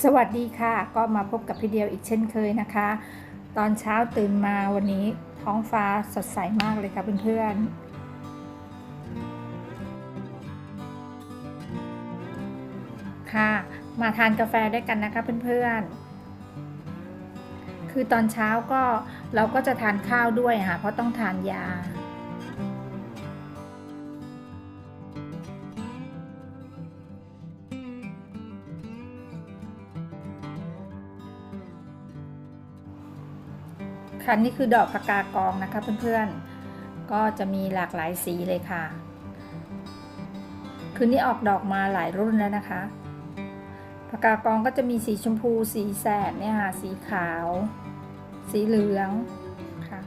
สวัสดีค่ะ ก็มาพบกับพี่เดียวอีกเช่นเคยนะคะ ตอนเช้าตื่นมาวันนี้ท้องฟ้าสดใสมากเลยค่ะเพื่อนๆค่ะ มาทานกาแฟด้วยกันนะคะเพื่อนๆคือตอนเช้าก็เราก็จะทานข้าวด้วยค่ะเพราะต้องทานยา ค่ะนี่คือดอกพกากองนะคะเพื่อนๆ ก็จะมีหลากหลายสีเลยค่ะ คืนนี้ออกดอกมาหลายรุ่นแล้วนะคะพกากองก็จะมีสีชมพู สีแสดเนี่ยค่ะ สีขาว สีเหลืองค่ะ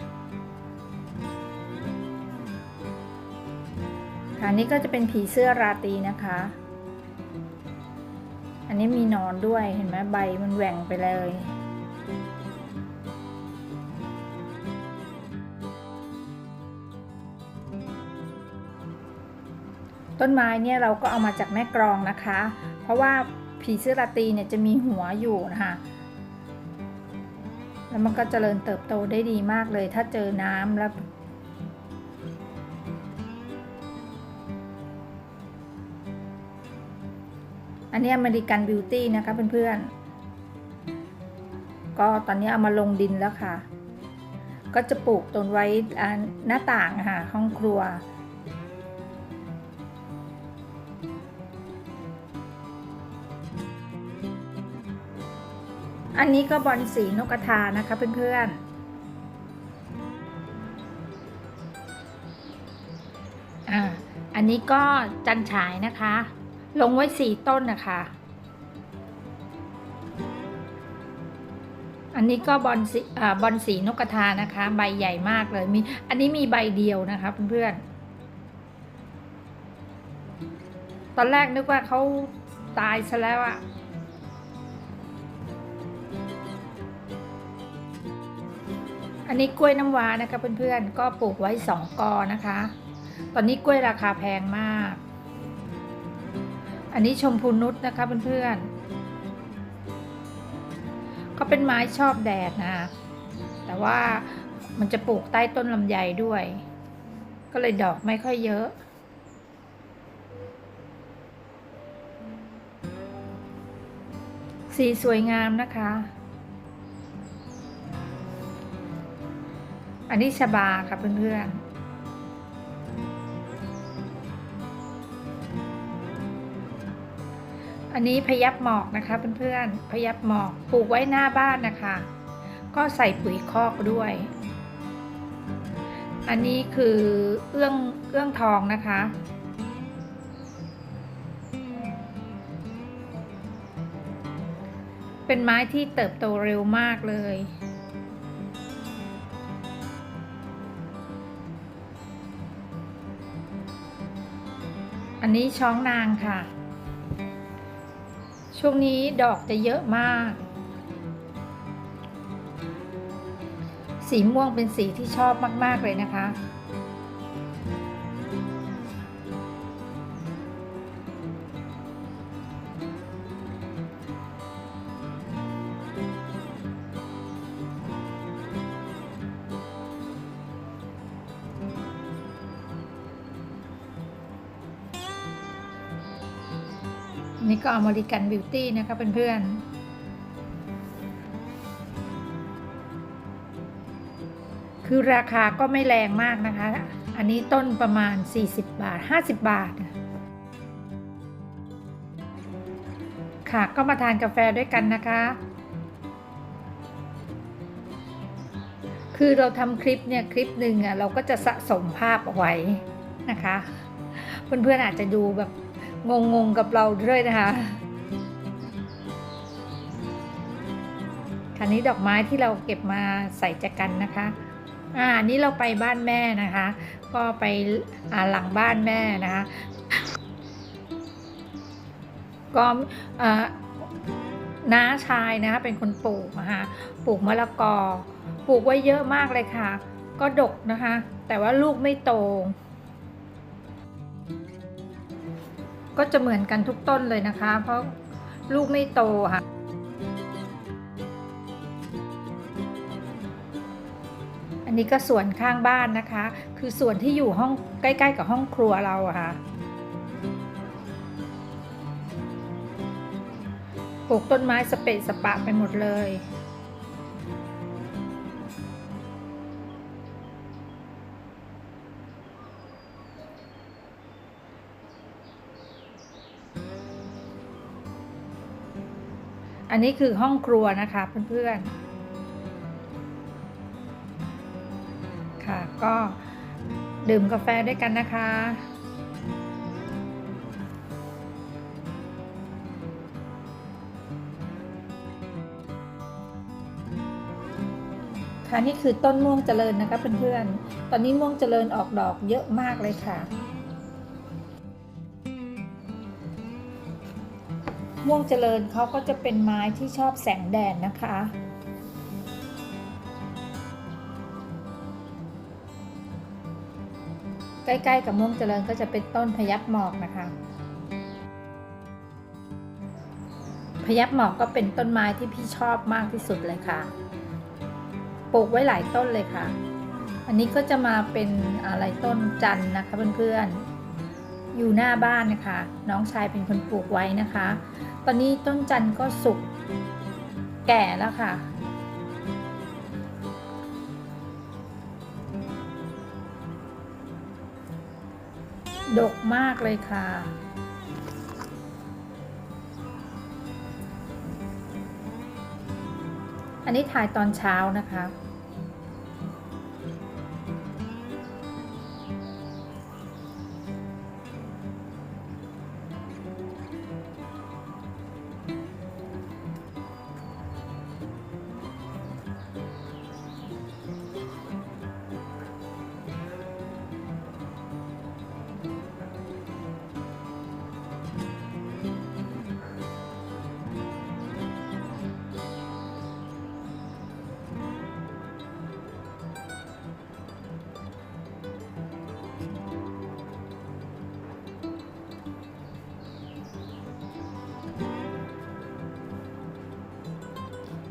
ค่ะนี่ก็จะเป็นผีเสื้อราตรีนะคะ อันนี้มีนอนด้วยเห็นไหมใบมันแหว่งไปเลย ต้นไม้เนี่ยเราก็เอามาจากแม่กรองนะคะ เพราะว่าผีเสื้อราตรีเนี่ยจะมีหัวอยู่นะคะแล้วมันก็เจริญเติบโตได้ดีมากเลย ถ้าเจอน้ำแล้วอันนี้อเมริกันบิวตี้นะคะเพื่อนๆ ก็ตอนนี้เอามาลงดินแล้วค่ะ ก็จะปลูกต้นไว้หน้าต่างค่ะห้องครัว อันนี้ก็บอลสีนกกระทานะคะเพื่อนๆอ่าอันนี้ก็จันฉายนะคะ ลงไว้สี่ต้นนะคะ อันนี้ก็บอลสีบอลสีนกกระทานะคะ ใบใหญ่มากเลยมี อันนี้มีใบเดียวนะคะเพื่อนๆ ตอนแรกนึกว่าเขาตายซะแล้วอะ อันนี้กล้วยน้ำว้านะคะเพื่อนๆ ก็ปลูกไว้สองกอนะคะ ตอนนี้กล้วยราคาแพงมาก อันนี้ชมพูนุชนะคะเพื่อนๆก็เป็นไม้ชอบแดดนะ แต่ว่ามันจะปลูกใต้ต้นลำไยด้วย ก็เลยดอกไม่ค่อยเยอะสีสวยงามนะคะ อันนี้ชบาค่ะเพื่อนๆอันนี้พยับหมอกนะคะเพื่อนๆ พยับหมอกปลูกไว้หน้าบ้านนะคะ ก็ใส่ปุ๋ยคอกด้วย อันนี้คือเอื้องเอื้องทองนะคะ เป็นไม้ที่เติบโตเร็วมากเลย อันนี้ช้องนางค่ะ ช่วงนี้ดอกจะเยอะมาก สีม่วงเป็นสีที่ชอบมาก ๆ เลยนะคะ นี่ก็อเมริกันบิวตี้นะคะเพื่อนๆคือราคาก็ไม่แรงมากนะคะ อันนี้ต้นประมาณ 40 บาท 50 บาท ค่ะ ก็มาทานกาแฟด้วยกันนะคะ คือเราทำคลิปเนี่ย คลิปหนึ่งอะ เราก็จะสะสมภาพเอาไว้นะคะ เพื่อนๆอาจจะดูแบบ งงๆกับเราด้วยนะคะคันนี้ดอกไม้ที่เราเก็บมาใส่จักันนะคะ อ่านี่เราไปบ้านแม่นะคะ ก็ไปอ่าหลังบ้านแม่นะคะ ก็อ่าน้าชายนะคะเป็นคนปลูกนะคะปลูกมะละกอ ปลูกไว้เยอะมากเลยค่ะ ก็ดกนะคะ แต่ว่าลูกไม่โต ก็จะเหมือนกันทุกต้นเลยนะคะ เพราะลูกไม่โตค่ะ อันนี้ก็ส่วนข้างบ้านนะคะ คือส่วนที่อยู่ห้องใกล้ ๆ กับห้องครัวเราค่ะปลูกต้นไม้สเปะสปะไปหมดเลย อันนี้คือห้องครัวนะคะเพื่อนๆ ค่ะก็ดื่มกาแฟด้วยกันนะคะ ค่ะนี่คือต้นม่วงเจริญนะคะเพื่อนๆ ตอนนี้ม่วงเจริญออกดอกเยอะมากเลยค่ะ ม่วงเจริญเขาก็จะเป็นไม้ที่ชอบแสงแดดนะคะ ใกล้ๆกับม่วงเจริญก็จะเป็นต้นพยับหมอกนะคะ พยับหมอกก็เป็นต้นไม้ที่พี่ชอบมากที่สุดเลยค่ะ ปลูกไว้หลายต้นเลยค่ะ อันนี้ก็จะมาเป็นอะไรต้นจันนะคะเพื่อนๆ อยู่หน้าบ้านนะคะ น้องชายเป็นคนปลูกไว้นะคะ ตอนนี้ต้นจันทร์ก็สุกแก่แล้วค่ะ ดกมากเลยค่ะอันนี้ถ่ายตอนเช้านะคะ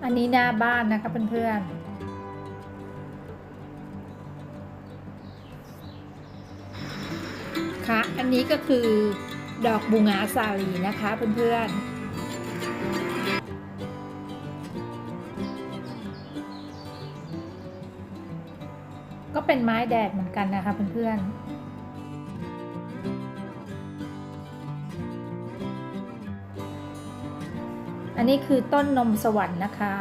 อันนี้หน้าบ้านนะคะเพื่อนๆค่ะอันนี้ก็คือดอกบูงาสาลีนะคะเพื่อนๆ ก็เป็นไม้แดดเหมือนกันนะคะเพื่อนๆ อันนี้คือต้นนมสวรรค์นะคะ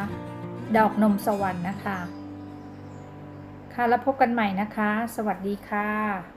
ดอกนมสวรรค์นะคะ ค่ะแล้วพบกันใหม่นะคะ สวัสดีค่ะ